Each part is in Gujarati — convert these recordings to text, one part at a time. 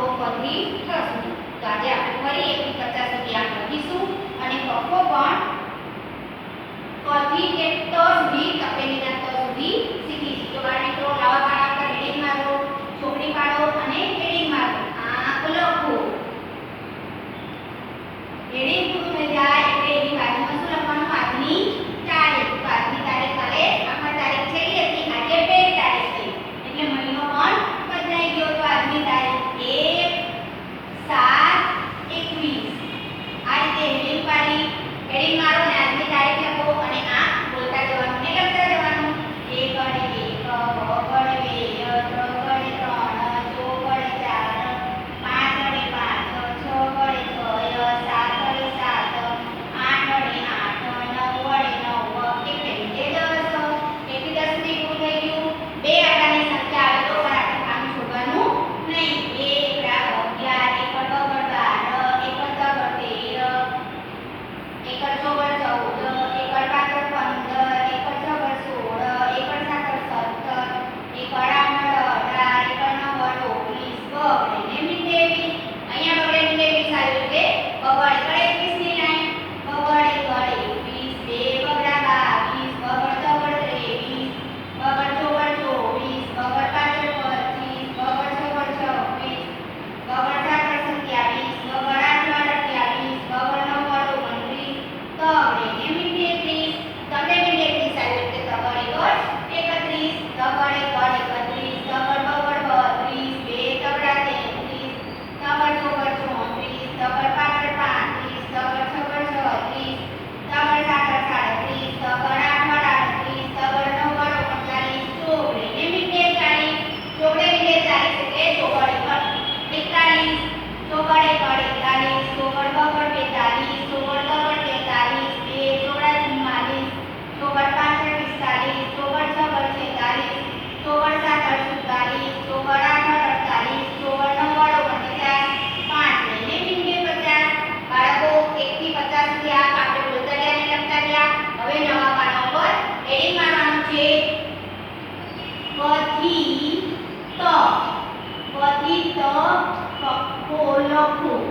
તો ફરી તો આજે આપણે ફરી એકથી પચાસ સુધી આગળ વધીશું અને પપ્પો પણ ફરી કે લખું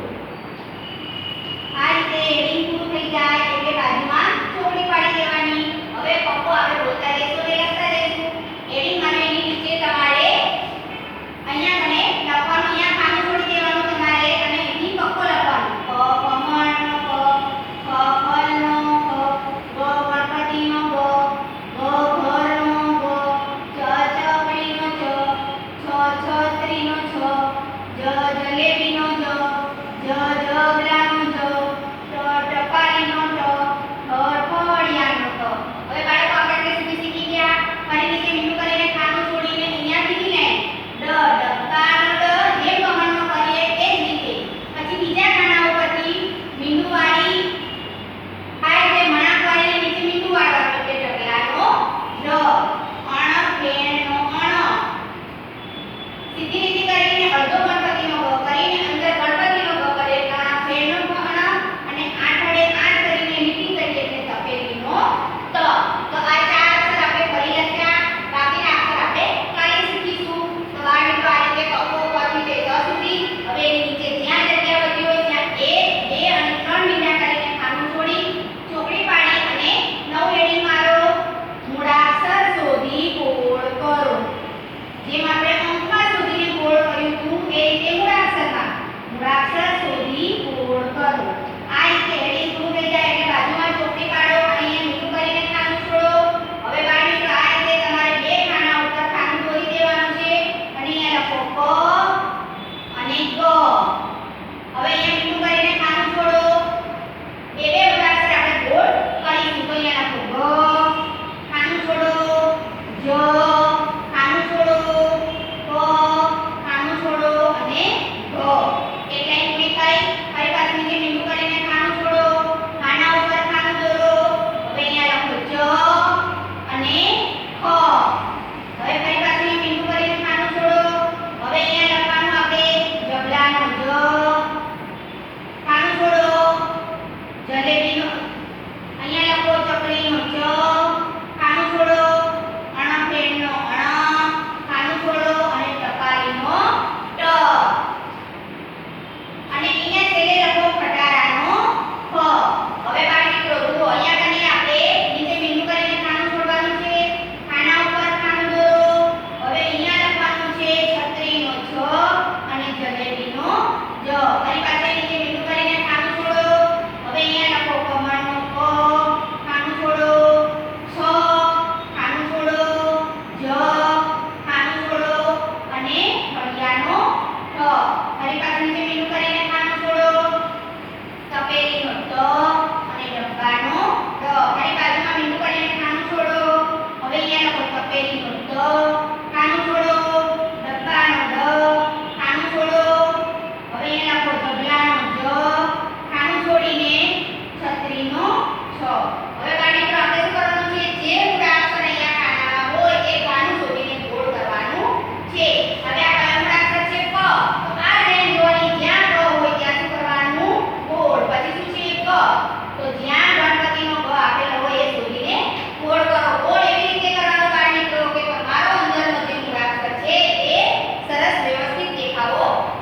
આ રીતે રિંગ પૂરું થઈ જાય એટલે બાજુમાં ચોકડી પાડી દેવાની. હવે પપ્પો આવે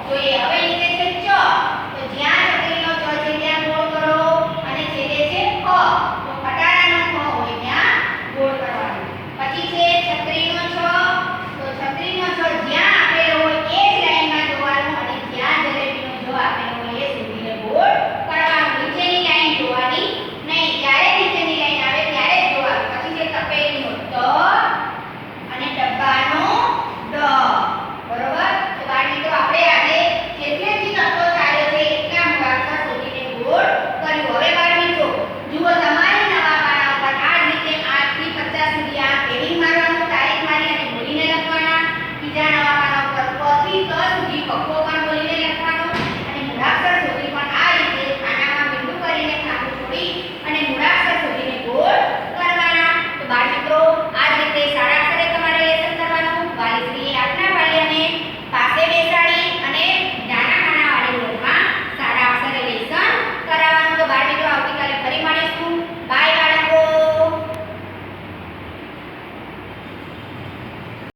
તો હવે